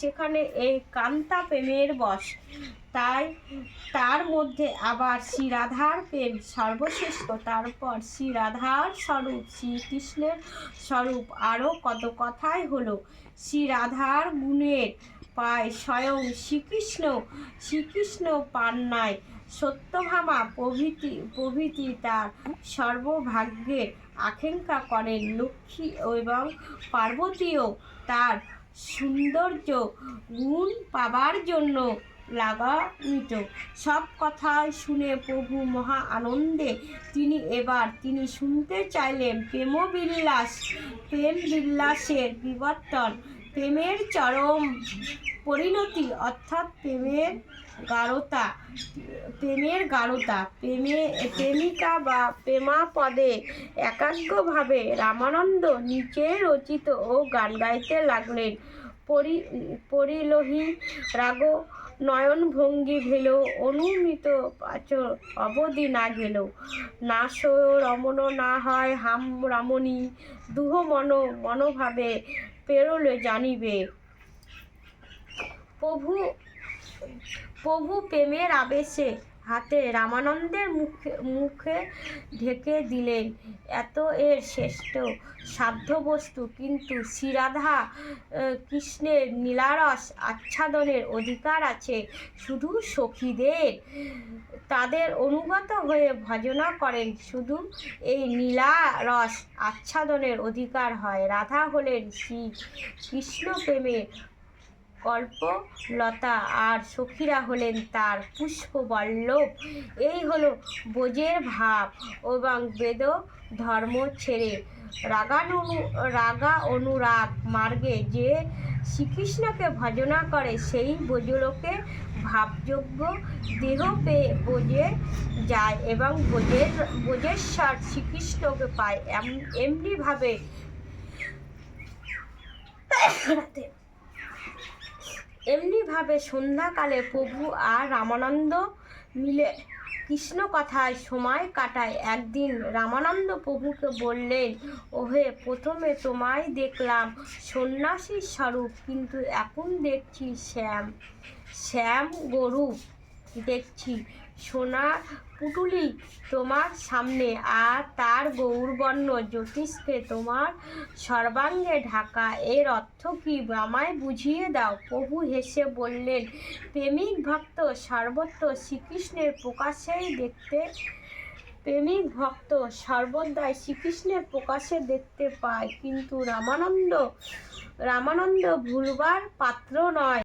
সেখানে এই কান্তা প্রেমের বশ। তাই তার মধ্যে আবার শ্রী রাধার প্রেম সর্বশ্রেষ্ঠ। তারপর শ্রী রাধার স্বরূপ, শ্রীকৃষ্ণের স্বরূপ আরও কত কথাই হলো। শ্রী রাধার গুণের পায় স্বয়ং শ্রীকৃষ্ণ। শ্রীকৃষ্ণ পান নাই সত্যভামা প্রভৃতি প্রভৃতি তার সর্বভাগ্যের আকাঙ্ক্ষা করেন। লক্ষ্মী এবং পার্বতীও তার সৌন্দর্য গুণ পাবার জন্য লাগান্বিত সব কথা শুনে প্রভু মহা আনন্দে তিনি এবার, তিনি শুনতে চাইলেন প্রেম বিল্লাস, প্রেম বিল্লাসের বিবর্তন, প্রেমের চরম পরিণতি অর্থাৎ প্রেমের গাঢ়তা প্রেমের গাঢ়তা, প্রেমে, প্রেমিকা বা প্রেমাপদে একাগ্রভাবে রামানন্দ নিচে রচিত ও গান গাইতে লাগলেন। পরি, পরিলোহী রাগ নয়ন ভঙ্গি ভেল, অনুমিত পাচর অবধি না গেল। না রমণ না হয় হাম রমণী দুহ মন মনোভাবে পেরোলে জানিবে। প্রভু প্রভু প্রেমের আবেশে হাতে রামানন্দের মুখে মুখে ঢেকে দিলেন। এত এর শ্রেষ্ঠ সাধ্য বস্তু কিন্তু শ্রীরাধা কৃষ্ণের নীলারস আচ্ছাদনের অধিকার আছে শুধু সখীদের। তাদের অনুগত হয়ে ভজনা করেন শুধু এই নীলারস আচ্ছাদনের অধিকার হয়। রাধা হলেন শ্রী কৃষ্ণ প্রেমের কল্পলতা আর সখীরা হলেন তার পুষ্পবল্লভ। এই হলো বোঝের ভাব এবং বেদ ধর্ম ছেড়ে। রাগানু রাগা অনুরাগ মার্গে যে শ্রীকৃষ্ণকে ভজনা করে, সেই বোঝলোকে ভাবযোগ্য দেহ পেয়ে বোঝে যায় এবং বোঝের বোঝেশ্বর শ্রীকৃষ্ণকে পায় এম- এমনিভাবে। এমনিভাবে সন্ধ্যাকালে প্রভু আর রামানন্দ মিলে কৃষ্ণ কথায় সময় কাটায়। একদিন রামানন্দ প্রভুকে বললেন, ওহে, প্রথমে তোমায় দেখলাম সন্ন্যাসীর স্বরূপ, কিন্তু এখন দেখছি শ্যাম শ্যাম গরু। দেখছি। সোনা পুটুলি তোমার সামনে আর তার গৌরবর্ণ জ্যোতিষকে তোমার সর্বাঙ্গে ঢাকা। এর অর্থ কি আমায় বুঝিয়ে দাও? প্রভু হেসে বললেন, প্রেমিক ভক্ত, সর্বত্র শ্রীকৃষ্ণের প্রকাশেই দেখতে, প্রেমিক ভক্ত সর্বদাই শ্রীকৃষ্ণের প্রকাশে দেখতে পায়। কিন্তু রামানন্দ রামানন্দ ভুলবার পাত্র নয়।